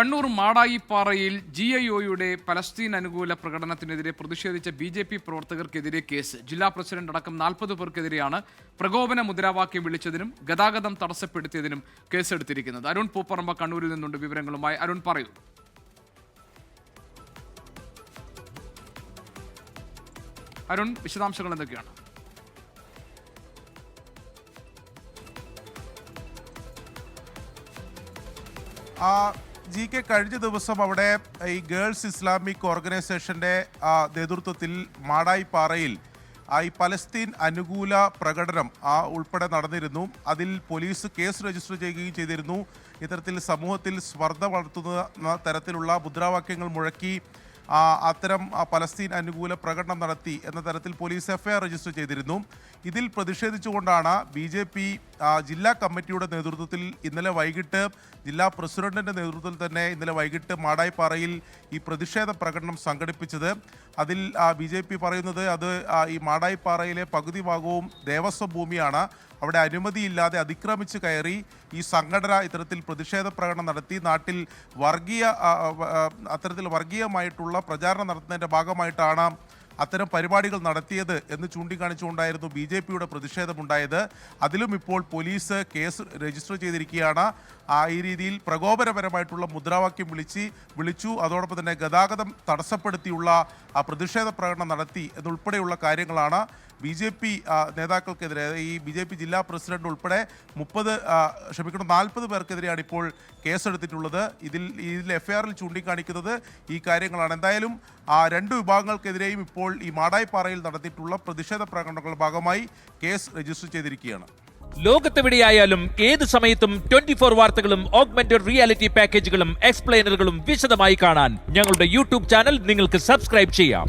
കണ്ണൂർ മാടായിപ്പാറയിൽ G I ഒയുടെ പലസ്തീൻ അനുകൂല പ്രകടനത്തിനെതിരെ പ്രതിഷേധിച്ച ബി ജെ പി പ്രവർത്തകർക്കെതിരെ കേസ്. ജില്ലാ പ്രസിഡന്റ് അടക്കം നാൽപ്പത് പേർക്കെതിരെയാണ് പ്രകോപന മുദ്രാവാക്യം വിളിച്ചതിനും ഗതാഗതം തടസ്സപ്പെടുത്തിയതിനും കേസെടുത്തിരിക്കുന്നത്. അരുൺ പൂപ്പറമ്പ കണ്ണൂരിൽ നിന്നുണ്ട് വിവരങ്ങളുമായി. അരുൺ പറയൂ. അരുൺ വിശദാംശങ്ങൾ എന്തൊക്കെയാണ്? ആ, ജി കെ കഴിഞ്ഞ ദിവസം അവിടെ ഈ ഗേൾസ് ഇസ്ലാമിക് ഓർഗനൈസേഷന്റെ നേതൃത്വത്തിൽ മാടായിപ്പാറയിൽ ഈ പലസ്തീൻ അനുകൂല പ്രകടനം ആ ഉൾപ്പെടെ നടന്നിരുന്നു. അതിൽ പോലീസ് കേസ് രജിസ്റ്റർ ചെയ്യുകയും ചെയ്തിരുന്നു. ഇത്തരത്തിൽ സമൂഹത്തിൽ സ്പർദ്ധ വളർത്തുന്ന തരത്തിലുള്ള മുദ്രാവാക്യങ്ങൾ മുഴക്കി അത്തരം പലസ്തീൻ അനുകൂല പ്രകടനം നടത്തി എന്ന തരത്തിൽ പോലീസ് എഫ്ഐആർ രജിസ്റ്റർ ചെയ്തിരുന്നു. ഇതിൽ പ്രതിഷേധിച്ചുകൊണ്ടാണ് ബി ജില്ലാ കമ്മിറ്റിയുടെ നേതൃത്വത്തിൽ ഇന്നലെ വൈകിട്ട് ജില്ലാ പ്രസിഡന്റിന്റെ നേതൃത്വത്തിൽ തന്നെ ഇന്നലെ വൈകിട്ട് മാടായിപ്പാറയിൽ ഈ പ്രതിഷേധ പ്രകടനം സംഘടിപ്പിച്ചത്. അതിൽ ബി ജെ പി പറയുന്നത് അത് ഈ മാടായിപ്പാറയിലെ പകുതി ഭാഗവും ദേവസ്വം ഭൂമിയാണ്. അവിടെ അനുമതിയില്ലാതെ അതിക്രമിച്ച് കയറി ഈ സംഘടന ഇത്തരത്തിൽ പ്രതിഷേധ പ്രകടനം നടത്തി. നാട്ടിൽ വർഗീയ അത്തരത്തിൽ വർഗീയമായിട്ടുള്ള പ്രചാരണം നടത്തുന്നതിന്റെ ഭാഗമായിട്ടാണ് അത്തരം പരിപാടികൾ നടത്തിയത് എന്ന് ചൂണ്ടിക്കാണിച്ചുകൊണ്ടായിരുന്നു ബി ജെ പിയുടെ പ്രതിഷേധമുണ്ടായത്. അതിലും ഇപ്പോൾ പോലീസ് കേസ് രജിസ്റ്റർ ചെയ്തിരിക്കുകയാണ്. ആ ഈ രീതിയിൽ പ്രകോപനപരമായിട്ടുള്ള മുദ്രാവാക്യം വിളിച്ച് വിളിച്ചു. അതോടൊപ്പം തന്നെ ഗതാഗതം തടസ്സപ്പെടുത്തിയുള്ള ആ പ്രതിഷേധ പ്രകടനം നടത്തി എന്നുൾപ്പെടെയുള്ള കാര്യങ്ങളാണ് ബി ജെ പി നേതാക്കൾക്കെതിരെ. ഈ ബി ജെ പി ജില്ലാ പ്രസിഡന്റ് ഉൾപ്പെടെ മുപ്പത് ക്ഷമിക്കണം നാൽപ്പത് പേർക്കെതിരെയാണ് ഇപ്പോൾ കേസെടുത്തിട്ടുള്ളത്. ഇതിൽ ഇതിൽ എഫ്ഐആറിൽ ചൂണ്ടിക്കാണിക്കുന്നത് ഈ കാര്യങ്ങളാണ്. എന്തായാലും ആ രണ്ട് വിഭാഗങ്ങൾക്കെതിരെയും ഈ മാടായിപ്പാറയിൽ നടത്തിയിട്ടുള്ള പ്രതിഷേധ പ്രകടനങ്ങളുടെ ഭാഗമായി കേസ് രജിസ്റ്റർ ചെയ്തിരിക്കുകയാണ്. ലോകത്തെവിടെയായാലും ഏത് സമയത്തും ട്വന്റി ഫോർ വാർത്തകളും ഓഗ്മെന്റഡ് റിയാലിറ്റി പാക്കേജുകളും എക്സ്പ്ലെയിനറുകളും വിശദമായി കാണാൻ ഞങ്ങളുടെ യൂട്യൂബ് ചാനൽ നിങ്ങൾക്ക് സബ്സ്ക്രൈബ് ചെയ്യാം.